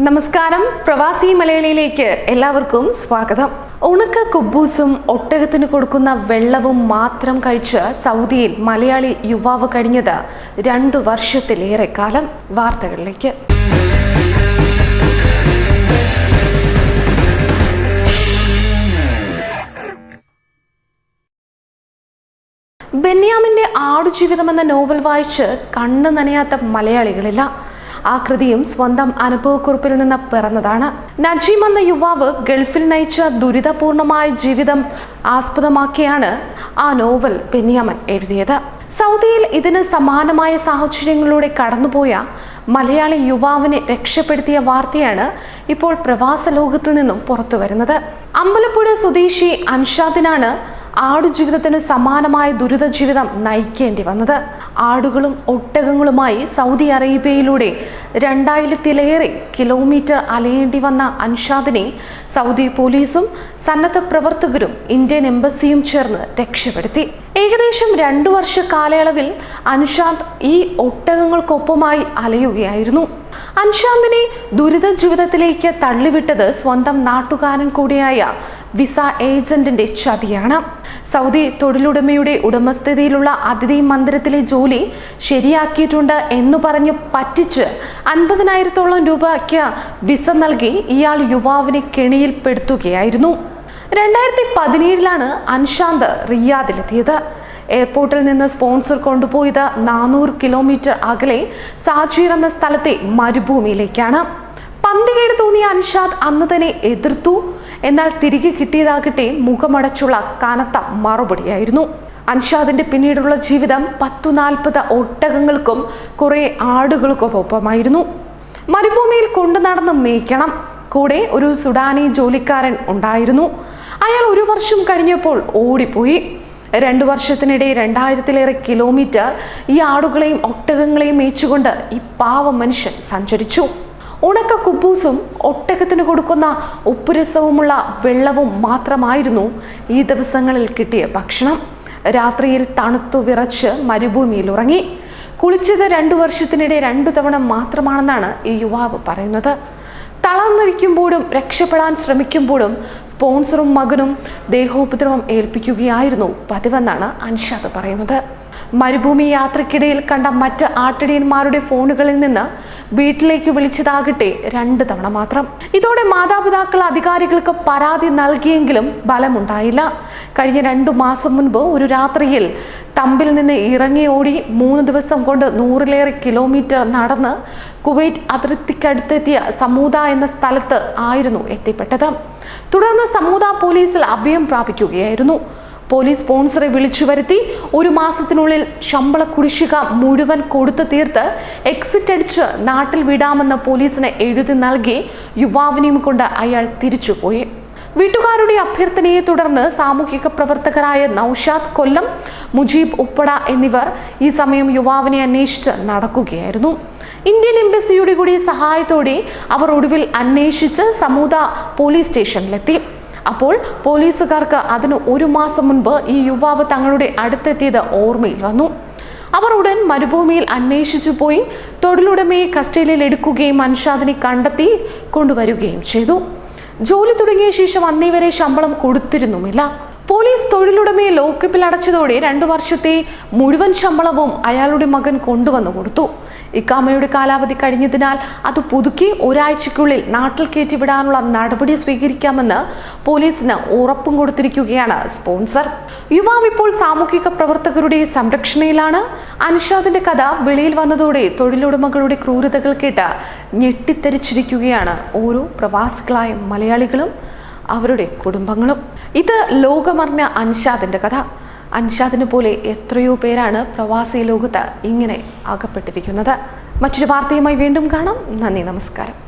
നമസ്കാരം. പ്രവാസി മലയാളിയിലേക്ക് എല്ലാവർക്കും സ്വാഗതം. ഉണക്ക കുബൂസും ഒട്ടകത്തിന് കൊടുക്കുന്ന വെള്ളവും മാത്രം കഴിച്ച് സൗദിയിൽ മലയാളി യുവാവ് കഴിഞ്ഞത് രണ്ടു വർഷത്തിലേറെ കാലം. വാർത്തകളിലേക്ക്. ബെന്യാമിന്റെ ആടുജീവിതം എന്ന നോവൽ വായിച്ച് കണ്ണു നനയാത്ത മലയാളികളില്ല. ആ കൃതിയും സ്വന്തം അനുഭവക്കുറിപ്പിൽ നിന്ന് പിറന്നതാണ്. നജീം എന്ന യുവാവ് ഗൾഫിൽ നയിച്ച ദുരിതപൂർണമായ ജീവിതം ആസ്പദമാക്കിയാണ് ആ നോവൽ ബെന്യാമൻ എഴുതിയത്. സൗദിയിൽ ഇതിന് സമാനമായ സാഹചര്യങ്ങളിലൂടെ കടന്നുപോയ മലയാളി യുവാവിനെ രക്ഷപ്പെടുത്തിയ വാർത്തയാണ് ഇപ്പോൾ പ്രവാസ ലോകത്തിൽ നിന്നും പുറത്തു വരുന്നത് അമ്പലപ്പുഴ സ്വദേശി അൻഷാദിനാണ് ആടുജീവിതത്തിന് സമാനമായ ദുരിത ജീവിതം നയിക്കേണ്ടി വന്നത്. ആടുകളും ഒട്ടകങ്ങളുമായി സൗദി അറേബ്യയിലൂടെ രണ്ടായിരത്തിലേറെ കിലോമീറ്റർ അലയേണ്ടി വന്ന അൻഷാദിനെ സൗദി പോലീസും സന്നദ്ധ പ്രവർത്തകരും ഇന്ത്യൻ എംബസിയും ചേർന്ന് രക്ഷപ്പെടുത്തി. ഏകദേശം രണ്ടു വർഷ കാലയളവിൽ അൻഷാദ് ഈ ഒട്ടകങ്ങൾക്കൊപ്പമായി അലയുകയായിരുന്നു. അൻഷാന്തിനെ ദുരിത ജീവിതത്തിലേക്ക് തള്ളിവിട്ടത് സ്വന്തം നാട്ടുകാരൻ കൂടിയായ വിസ ഏജന്റിന്റെ ചതിയാണ്. സൗദി തൊഴിലുടമയുടെ ഉടമസ്ഥതയിലുള്ള അതിഥി മന്ദിരത്തിലെ ജോലി ശരിയാക്കിയിട്ടുണ്ട് എന്ന് പറഞ്ഞ് പറ്റിച്ച് അൻപതിനായിരത്തോളം രൂപയ്ക്ക് വിസ നൽകി ഇയാൾ യുവാവിനെ കെണിയിൽപ്പെടുത്തുകയായിരുന്നു. രണ്ടായിരത്തി പതിനേഴിലാണ് അൻഷാന്ത് റിയാദിലെത്തിയത്. എയർപോർട്ടിൽ നിന്ന് സ്പോൺസർ കൊണ്ടുപോയത് നാനൂറ് കിലോമീറ്റർ അകലെ സാജീർ എന്ന സ്ഥലത്തെ മരുഭൂമിയിലേക്കാണ്. പന്തികേട് തോന്നിയ അൻഷാദ് അന്ന് തന്നെ എതിർത്തു. എന്നാൽ തിരികെ കിട്ടിയതാകട്ടെ മുഖമടച്ചുള്ള കനത്ത മറുപടിയായിരുന്നു. അൻഷാദിന്റെ പിന്നീടുള്ള ജീവിതം പത്തു നാൽപ്പത് ഒട്ടകങ്ങൾക്കും കുറെ ആടുകൾക്കൊപ്പമായിരുന്നു മരുഭൂമിയിൽ കൊണ്ടു നടന്ന് മേയ്ക്കണം. കൂടെ ഒരു സുഡാനി ജോലിക്കാരൻ ഉണ്ടായിരുന്നു. അയാൾ ഒരു വർഷം കഴിഞ്ഞപ്പോൾ ഓടിപ്പോയി. രണ്ടു വർഷത്തിനിടെ രണ്ടായിരത്തിലേറെ കിലോമീറ്റർ ഈ ആടുകളെയും ഒട്ടകങ്ങളെയും മേച്ചുകൊണ്ട് ഈ പാവ മനുഷ്യൻ സഞ്ചരിച്ചു. ഉണക്ക കുബൂസും ഒട്ടകത്തിന് കൊടുക്കുന്ന ഉപ്പുരസവുമുള്ള വെള്ളവും മാത്രമായിരുന്നു ഈ ദിവസങ്ങളിൽ കിട്ടിയ ഭക്ഷണം. രാത്രിയിൽ തണുത്തു വിറച്ച് മരുഭൂമിയിൽ ഉറങ്ങി. കുളിച്ചത് രണ്ടു വർഷത്തിനിടെ രണ്ടു തവണ മാത്രമാണെന്നാണ് ഈ യുവാവ് പറയുന്നത്. തളർന്നിരിക്കുമ്പോഴും രക്ഷപ്പെടാൻ ശ്രമിക്കുമ്പോഴും സ്പോൺസറും മകനും ദേഹോപദ്രവം ഏൽപ്പിക്കുകയായിരുന്നു പതിവെന്നാണ് അൻഷാദ് പറയുന്നത്. മരുഭൂമി യാത്രക്കിടയിൽ കണ്ട മറ്റ് ആട്ടിടിയന്മാരുടെ ഫോണുകളിൽ നിന്ന് വീട്ടിലേക്ക് വിളിച്ചതാകട്ടെ രണ്ട് തവണ മാത്രം. ഇതോടെ മാതാപിതാക്കൾ അധികാരികൾക്ക് പരാതി നൽകിയെങ്കിലും ഫലമുണ്ടായില്ല. കഴിഞ്ഞ രണ്ടു മാസം മുൻപ് ഒരു രാത്രിയിൽ തമ്പിൽ നിന്ന് ഇറങ്ങി ഓടി മൂന്ന് ദിവസം കൊണ്ട് നൂറിലേറെ കിലോമീറ്റർ നടന്ന് കുവൈറ്റ് അതിർത്തിക്കടുത്തെത്തിയ സമൂത എന്ന സ്ഥലത്ത് ആയിരുന്നു എത്തിപ്പെട്ടത്. തുടർന്ന് സമൂത പോലീസിൽ അഭയം പ്രാപിക്കുകയായിരുന്നു. പോലീസ് സ്പോൺസറെ വിളിച്ചു വരുത്തി ഒരു മാസത്തിനുള്ളിൽ ശമ്പള കുടിശ്ശിക മുഴുവൻ കൊടുത്തു തീർത്ത് എക്സിറ്റ് അടിച്ച് നാട്ടിൽ വിടാമെന്ന് പോലീസിന് എഴുതി നൽകി യുവാവിനെയും കൊണ്ട് അയാൾ തിരിച്ചുപോയി വീട്ടുകാരുടെ അഭ്യർത്ഥനയെ തുടർന്ന് സാമൂഹിക പ്രവർത്തകരായ നൌഷാദ് കൊല്ലം മുജീബ് ഉപ്പട എന്നിവർ ഈ സമയം യുവാവിനെ അന്വേഷിച്ച് നടക്കുകയായിരുന്നു. ഇന്ത്യൻ എംബസിയുടെ കൂടി സഹായത്തോടെ അവർ ഒടുവിൽ അന്വേഷിച്ച് സമൂത പോലീസ് സ്റ്റേഷനിലെത്തി. അപ്പോൾ പോലീസുകാർക്ക് അതിന് ഒരു മാസം മുൻപ് ഈ യുവാവ് തങ്ങളുടെ അടുത്തെത്തിയത് ഓർമ്മയിൽ വന്നു. അവർ ഉടൻ മരുഭൂമിയിൽ അന്വേഷിച്ചു പോയി. തൊഴിലുടമയെ കസ്റ്റഡിയിൽ എടുക്കുകയും അൻഷാദിനെ കണ്ടെത്തി കൊണ്ടുവരികയും ചെയ്തു. ജോലി തുടങ്ങിയ ശേഷം അന്നേ വരെ ശമ്പളം കൊടുത്തിരുന്നുമില്ല. പോലീസ് തൊഴിലുടമയെ ലോക്കപ്പിൽ അടച്ചതോടെ രണ്ടു വർഷത്തെ മുഴുവൻ ശമ്പളവും അയാളുടെ മകൻ കൊണ്ടുവന്നു കൊടുത്തു. ഇക്കാമയുടെ കാലാവധി കഴിഞ്ഞതിനാൽ അത് പുതുക്കി ഒരാഴ്ചയ്ക്കുള്ളിൽ നാട്ടിൽ കയറ്റിവിടാനുള്ള നടപടി സ്വീകരിക്കാമെന്ന് പോലീസിന് ഉറപ്പും കൊടുത്തിരിക്കുകയാണ് സ്പോൺസർ. യുവാവ് ഇപ്പോൾ സാമൂഹിക പ്രവർത്തകരുടെ സംരക്ഷണയിലാണ്. അനുഷാദിന്റെ കഥ വെളിയിൽ വന്നതോടെ തൊഴിലുടമകളുടെ ക്രൂരതകൾ കേട്ട് ഞെട്ടിത്തരിച്ചിരിക്കുകയാണ് ഓരോ പ്രവാസികളായ മലയാളികളും. അവരുടെ കുടുംബങ്ങളും. ഇത് ലോകമറിഞ്ഞ അൻഷാദിന്റെ കഥ. അൻഷാദിനെ പോലെ എത്രയോ പേരാണ് പ്രവാസി ലോകത്ത് ഇങ്ങനെ അകപ്പെട്ടിരിക്കുന്നത്. മറ്റൊരു വാർത്തയുമായി വീണ്ടും കാണാം. നന്ദി നമസ്കാരം.